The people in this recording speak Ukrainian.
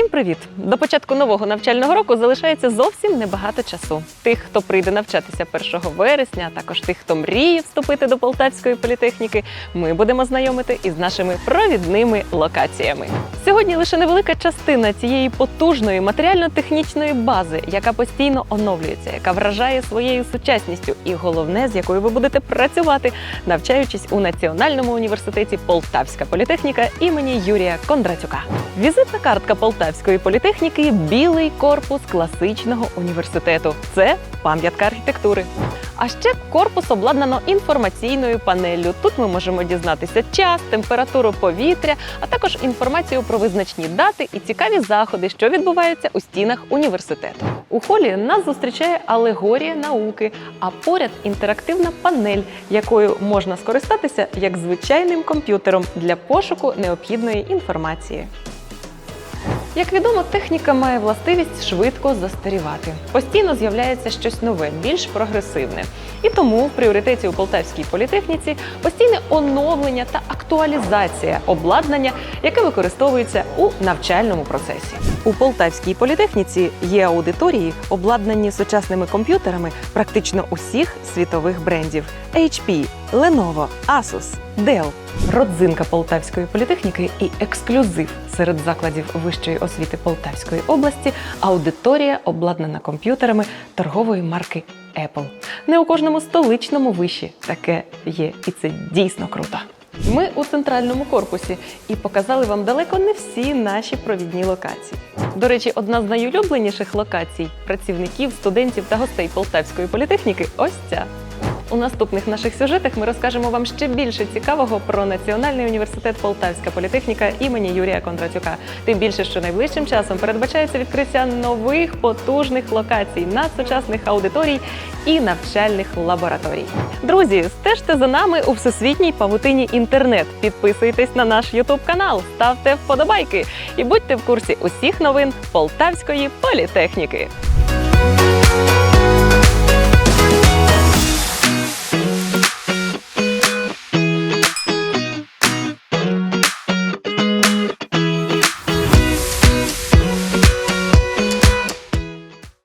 привіт! До початку нового навчального року залишається зовсім небагато часу. Тих, хто прийде навчатися 1 вересня, а також тих, хто мріє вступити до Полтавської політехніки, ми будемо знайомити із нашими провідними локаціями. Сьогодні лише невелика частина цієї потужної матеріально-технічної бази, яка постійно оновлюється, яка вражає своєю сучасністю, і головне, з якою ви будете працювати, навчаючись у Національному університеті Полтавська політехніка імені Юрія Кондратюка. Візитна картка Полтавської політехніки білий корпус класичного університету. Це пам'ятка архітектури. А ще корпус обладнано інформаційною панеллю. Тут ми можемо дізнатися час, температуру повітря, а також інформацію про визначні дати і цікаві заходи, що відбуваються у стінах університету. У холі нас зустрічає алегорія науки, а поряд інтерактивна панель, якою можна скористатися як звичайним комп'ютером для пошуку необхідної інформації. Як відомо, техніка має властивість швидко застарівати. Постійно з'являється щось нове, більш прогресивне. І тому в пріоритеті у Полтавській політехніці постійне оновлення та актуалізація обладнання, яке використовується у навчальному процесі. У Полтавській політехніці є аудиторії, обладнані сучасними комп'ютерами практично усіх світових брендів: HP, Lenovo, Asus, Dell. Родзинка Полтавської політехніки і ексклюзив серед закладів вищої освіти Полтавської області аудиторія обладнана комп'ютерами торгової марки Apple. Не у кожному столичному виші таке є, і це дійсно круто. Ми у центральному корпусі і показали вам далеко не всі наші провідні локації. До речі, одна з найулюбленіших локацій працівників, студентів та гостей Полтавської політехніки ось ця. У наступних наших сюжетах ми розкажемо вам ще більше цікавого про Національний університет Полтавська політехніка імені Юрія Кондратюка. Тим більше, що найближчим часом передбачається відкриття нових потужних локацій, надсучасних аудиторій і навчальних лабораторій. Друзі, стежте за нами у всесвітній павутині інтернет. Підписуйтесь на наш Ютуб канал, ставте вподобайки і будьте в курсі усіх новин Полтавської політехніки.